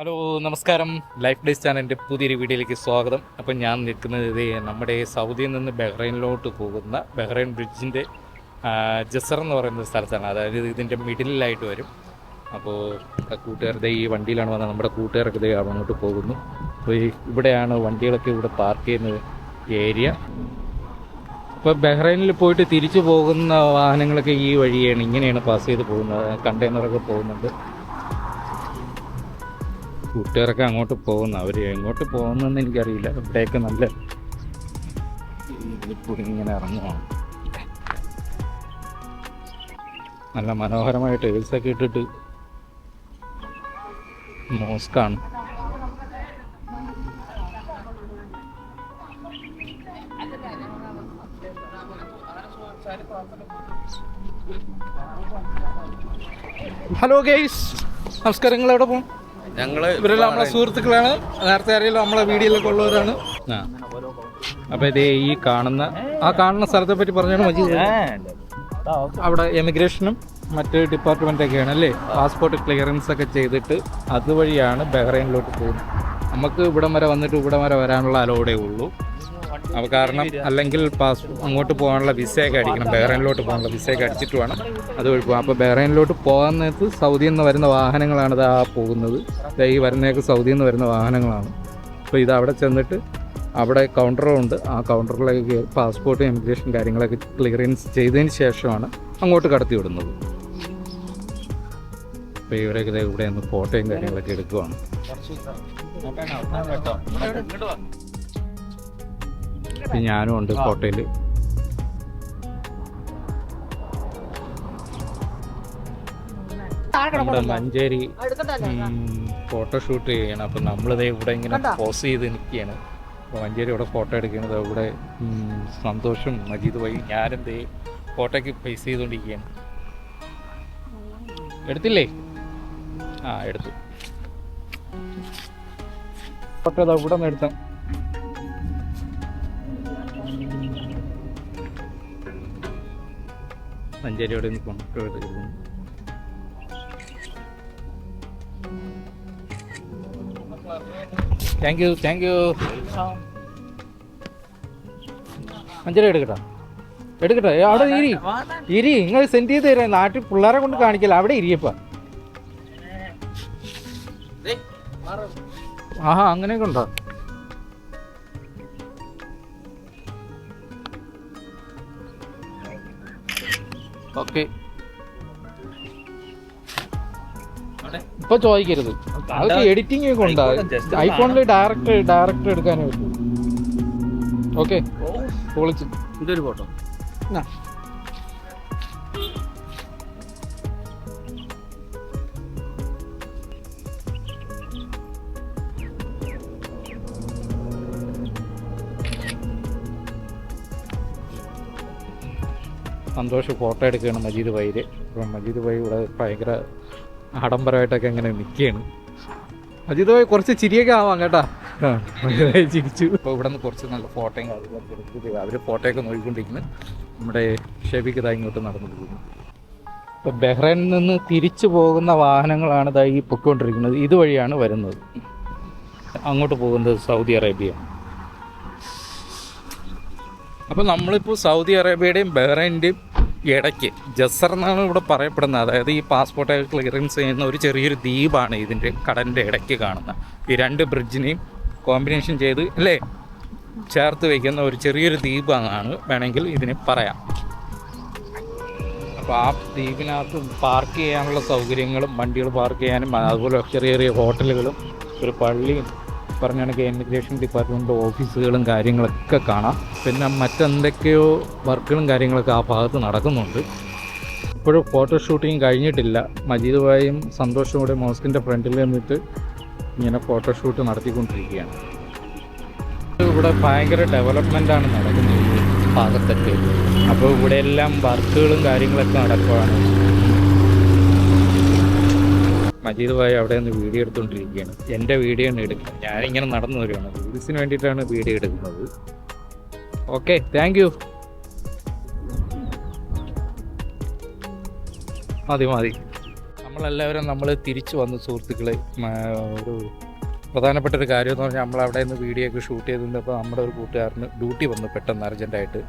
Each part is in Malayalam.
ഹലോ നമസ്കാരം. ലൈഫ് ഡേസ് ചാനലിന്റെ പുതിയൊരു വീഡിയോയിലേക്ക് സ്വാഗതം. അപ്പം ഞാൻ നിൽക്കുന്നത് നമ്മുടെ സൗദിയിൽ നിന്ന് ബഹ്റൈനിലോട്ട് പോകുന്ന ബഹ്റൈൻ ബ്രിഡ്ജിന്റെ ജസർ എന്ന് പറയുന്ന സ്ഥലത്താണ്. അതായത് ഇതിന്റെ മിഡിലായിട്ട് വരും. അപ്പോൾ കൂട്ടുകാരുടെ ഈ വണ്ടിയിലാണ് വന്നത്. നമ്മുടെ കൂട്ടുകാരൊക്കെ ഇതേ അങ്ങോട്ട് പോകുന്നു. അപ്പോൾ ഇവിടെയാണ് വണ്ടികളൊക്കെ ഇവിടെ പാർക്ക് ചെയ്യുന്ന ഏരിയ. ഇപ്പോൾ ബഹ്റൈനിൽ പോയിട്ട് തിരിച്ചു പോകുന്ന വാഹനങ്ങളൊക്കെ ഈ വഴിയാണ് ഇങ്ങനെയാണ് പാസ് ചെയ്ത് പോകുന്നത് കണ്ടെയ്നറൊക്കെ പോകുന്നുണ്ട്. കൂട്ടുകാരൊക്കെ അങ്ങോട്ട് പോകുന്നു. അവർ എങ്ങോട്ട് പോകുന്നെന്ന് എനിക്കറിയില്ല. ഇവിടെയൊക്കെ നല്ല ഇങ്ങനെ ഇറങ്ങുവാണ് നല്ല മനോഹരമായ ടേൽസൊക്കെ ഇട്ടിട്ട് മോസ്കാണ്. ഹലോ ഗെയ്സ് നമസ്കാരം നിങ്ങൾ എവിടെ പോകും ഞങ്ങൾ ഇവരെല്ലാം നമ്മളെ സുഹൃത്തുക്കളാണ്. നേരത്തെ അറിയാലോ നമ്മളെ വീഡിയോയിലൊക്കെ ഉള്ളവരാണ്. അപ്പൊ ഇത് ഈ കാണുന്ന ആ കാണുന്ന സ്ഥലത്തെ പറ്റി പറഞ്ഞാണ് മജീദ്. അവിടെ എമിഗ്രേഷനും മറ്റ് ഡിപ്പാർട്ട്മെന്റ് ഒക്കെയാണ് അല്ലേ? പാസ്പോർട്ട് ക്ലിയറൻസ് ഒക്കെ ചെയ്തിട്ട് അതുവഴിയാണ് ബഹ്റൈനിലോട്ട് പോകുന്നത്. നമുക്ക് ഇവിടം വരെ വന്നിട്ട് ഇവിടം വരെ വരാനുള്ള അലോഡേ ഉള്ളൂ. അപ്പോൾ കാരണം അല്ലെങ്കിൽ പാസ് അങ്ങോട്ട് പോകാനുള്ള വിസയൊക്കെ അടിക്കണം. ബഹ്റൈനിലോട്ട് പോകാനുള്ള വിസയൊക്കെ അടിച്ചിട്ട് വേണം. അതുവഴി പോകാം. അപ്പോൾ ബഹ്റൈനിലോട്ട് പോകാൻ നേരത്ത് സൗദിയിൽ നിന്ന് വരുന്ന വാഹനങ്ങളാണ് ഇത് ആ പോകുന്നത് ഈ വരുന്നതൊക്കെ സൗദിയിൽ നിന്ന് വരുന്ന വാഹനങ്ങളാണ്. അപ്പോൾ ഇത് അവിടെ ചെന്നിട്ട് അവിടെ കൗണ്ടറുണ്ട്. ആ കൗണ്ടറിലേക്ക് പാസ്പോർട്ട് ഇമിഗ്രേഷൻ കാര്യങ്ങളൊക്കെ ക്ലിയറൻസ് ചെയ്തതിന് ശേഷമാണ് അങ്ങോട്ട് കടത്തി വിടുന്നത്. അപ്പോൾ ഇവരൊക്കെ ഇവിടെ നിന്ന് ഫോട്ടോയും കാര്യങ്ങളൊക്കെ എടുക്കുവാണ്. ഞാനും ഉണ്ട് കോട്ടയിൽ നമ്മുടെ മഞ്ചേരി ഫോട്ടോഷൂട്ട് ചെയ്യണം. അപ്പം നമ്മളിത് ഇവിടെ ഇങ്ങനെ പോസ് ചെയ്ത് നിൽക്കുകയാണ്. അപ്പോൾ മഞ്ചേരി ഇവിടെ ഫോട്ടോ എടുക്കുന്നത് ഇവിടെ സന്തോഷം സന്തോഷും മജീദ് പോയി ഞാനും ദേ ഫോട്ടോയ്ക്ക് ഫേസ് ചെയ്തുകൊണ്ടിരിക്കുകയാണ്. എടുത്തില്ലേ? ആ എടുത്തു. ഫോട്ടോ ഇതാ ഇവിടെ നിന്ന് എടുത്താൽ ഫോട്ടോ എടുക്കുന്നു thank you thank you Manjeri എടുക്കട്ടോ. എടുക്കട്ടോ. അവിടെ ഇരി. ഇരി. നിങ്ങൾ സെൻഡ് ചെയ്ത് തരാം. നാട്ടിൽ പിള്ളേരെ കൊണ്ട് കാണിക്കല അവിടെ ഇരിയപ്പ. ആഹാ അങ്ങനെയൊക്കെ ഉണ്ടോ? ഓക്കെ. ഇപ്പൊ ചോദിക്കരുത്. അതൊക്കെ എഡിറ്റിംഗ് ഒക്കെ ഉണ്ടാവും ഐഫോണിൽ ഡയറക്റ്റ് ഡയറക്റ്റ് എടുക്കാനേ പറ്റൂ. ഓക്കെ. പൊളിച്ചു. ഇതൊരു ഫോട്ടോ സന്തോഷ് ഫോട്ടോ എടുക്കുകയാണ് മജീദ് വൈര് അപ്പം മജീദ് ഭൈ ഇവിടെ ഭയങ്കര ആഡംബരമായിട്ടൊക്കെ ഇങ്ങനെ നിൽക്കുകയാണ്. മജീദ് ഭായി കുറച്ച് ചിരിയൊക്കെ ആവാം കേട്ടാ. ആ, മജീദ് ഭായി ചിരിച്ചു. അപ്പോൾ ഇവിടെ നിന്ന് കുറച്ച് നല്ല ഫോട്ടോയും കാര്യങ്ങളൊക്കെ എടുത്തിട്ട് അവർ ഫോട്ടോയൊക്കെ നോക്കിക്കൊണ്ടിരിക്കുന്നു. നമ്മുടെ ഷെബിക്ക് ഇതാ ഇങ്ങോട്ട് നടന്നു പോകുന്നു. ഇപ്പോൾ ബഹ്റൈനിൽ നിന്ന് തിരിച്ചു പോകുന്ന വാഹനങ്ങളാണ് ഇതായി പൊയ്ക്കൊണ്ടിരിക്കുന്നത്. ഇതുവഴിയാണ് വരുന്നത്. അങ്ങോട്ട് പോകുന്നത് സൗദി അറേബ്യ അപ്പോൾ നമ്മളിപ്പോൾ സൗദി അറേബ്യയുടെയും ബഹ്റൈന്റെയും ഇടയ്ക്ക് ജസർ എന്നാണ് ഇവിടെ പറയപ്പെടുന്നത്. അതായത് ഈ പാസ്പോർട്ട് ക്ലിയറൻസ് ചെയ്യുന്ന ഒരു ചെറിയൊരു ദ്വീപാണ് ഇതിന്റെ കടലിന്റെ ഇടയ്ക്ക് കാണുന്നത് ഈ രണ്ട് ബ്രിഡ്ജിനെയും കോമ്പിനേഷൻ ചെയ്ത് അല്ലേ? ചേർത്ത് വയ്ക്കുന്ന ഒരു ചെറിയൊരു ദ്വീപാണ് വേണമെങ്കിൽ ഇതിനെ പറയാം. അപ്പോൾ ആ ദ്വീപിനകത്ത് പാർക്ക് ചെയ്യാനുള്ള സൗകര്യങ്ങളും വണ്ടികൾ പാർക്ക് ചെയ്യാനും അതുപോലെ ചെറിയ ചെറിയ ഹോട്ടലുകളും ഒരു പള്ളിയും പറഞ്ഞ കണക്ക് ഇമിഗ്രേഷൻ ഡിപ്പാർട്ട്മെന്റ് ഓഫീസുകളും കാര്യങ്ങളൊക്കെ കാണാം. പിന്നെ മറ്റെന്തൊക്കെയോ വർക്കുകളും കാര്യങ്ങളൊക്കെ ആ ഭാഗത്ത് നടക്കുന്നുണ്ട്. ഇപ്പോഴും ഫോട്ടോ ഷൂട്ടിങ് കഴിഞ്ഞിട്ടില്ല. മജീദ് ഭായും സന്തോഷും കൂടെ മോസ്കിന്റെ ഫ്രണ്ടിൽ നിന്നിട്ട് ഇങ്ങനെ ഫോട്ടോ ഷൂട്ട് നടത്തിക്കൊണ്ടിരിക്കുകയാണ്. ഇവിടെ ഭയങ്കര ആണ് നടക്കുന്നത് ഭാഗത്തൊക്കെ. അപ്പോൾ ഇവിടെ എല്ലാം വർക്കുകളും കാര്യങ്ങളൊക്കെ നടക്കുവാണ്. മജീദ് ഭായി അവിടെ നിന്ന് വീഡിയോ എടുത്തുകൊണ്ടിരിക്കുകയാണ്. എന്റെ വീഡിയോ ആണ് എടുക്കുന്നത് ഞാനിങ്ങനെ നടന്നു വരികയാണ്. റീൽസിന് വേണ്ടിയിട്ടാണ് വീഡിയോ എടുക്കുന്നത്. ഓക്കെ താങ്ക് യു മതി മതി. നമ്മളെല്ലാവരും നമ്മൾ തിരിച്ചു വന്നു സുഹൃത്തുക്കളെ. ഒരു പ്രധാനപ്പെട്ട ഒരു കാര്യം എന്ന് പറഞ്ഞാൽ നമ്മൾ അവിടെ നിന്ന് വീഡിയോ ഒക്കെ ഷൂട്ട് ചെയ്തിരുന്നപ്പോൾ നമ്മുടെ ഒരു കൂട്ടുകാരന് ഡ്യൂട്ടി വന്നു പെട്ടെന്ന് അർജന്റായിട്ട്.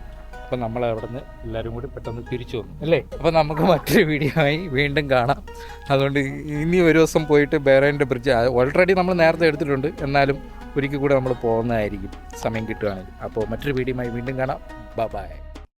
അപ്പം നമ്മൾ അവിടെ നിന്ന് എല്ലാവരും കൂടി പെട്ടെന്ന് തിരിച്ചു വന്നു. അല്ലേ? അപ്പം നമുക്ക് മറ്റൊരു വീഡിയോ ആയി വീണ്ടും കാണാം. അതുകൊണ്ട് ഇനി ഒരു ദിവസം പോയിട്ട് ബേറേന്റെ ബ്രിഡ്ജ് ഓൾറെഡി നമ്മൾ നേരത്തെ എടുത്തിട്ടുണ്ട്. എന്നാലും ഒരിക്കൽ കൂടെ നമ്മൾ പോകുന്നതായിരിക്കും. സമയം കിട്ടുകയാണെങ്കിൽ അപ്പോൾ മറ്റൊരു ആയി വീണ്ടും കാണാം. ബ ബായ്